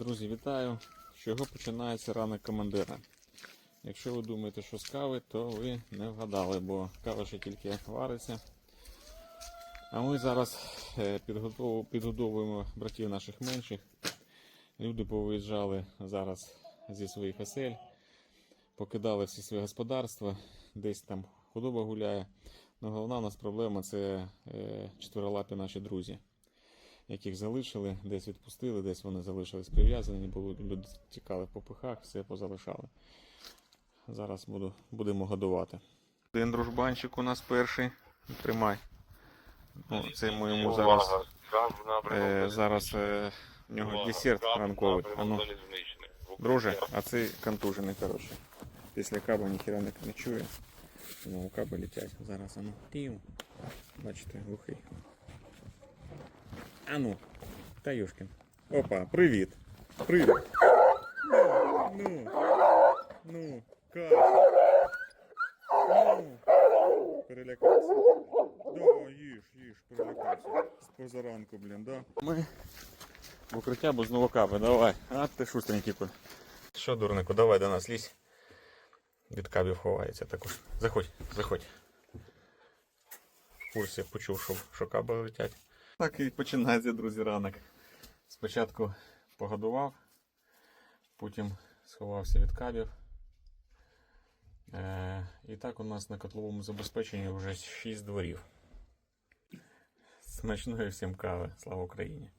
Друзі, вітаю! З чого починається ранок командира? Якщо ви думаєте, що з кави, то ви не вгадали, бо кава ще тільки вариться. А ми зараз е, підгодовуємо братів наших менших. Люди повиїжджали зараз зі своїх осель, покидали всі свої господарства, десь там худоба гуляє. Но головна у нас проблема це е, чотирилапі наші друзі яких залишили, десь відпустили, десь вони залишились прив'язані, були люди тікали в попихах, все позалишали. Зараз буду, будемо годувати. Один дружбанчик у нас перший. Тримай. Ну, це ми йому зараз, е, зараз е, в нього десерт ранковий. А ну, друже, а це контужений, коротше. Після каба ніхіра не, не чує. Знову каби летять. Зараз ану. Бачите, глухий. А ну, Таюшкин. Опа, привіт. Привіт. Ну, ну, каша. Ну, перелякався. Да, їж, їж, перелякався. З позаранку, блін, да? Ми в укриття, бо знову кави, давай. А ти шустренький. ко. Що, дурнику, давай до нас лізь. Від кабів ховається також. Заходь, заходь. В курсі почув, що, що каби летять. Так і починається, друзі, ранок. Спочатку погодував, потім сховався від кабів. Е, і так у нас на котловому забезпеченні вже 6 дворів. Смачної всім кави. Слава Україні!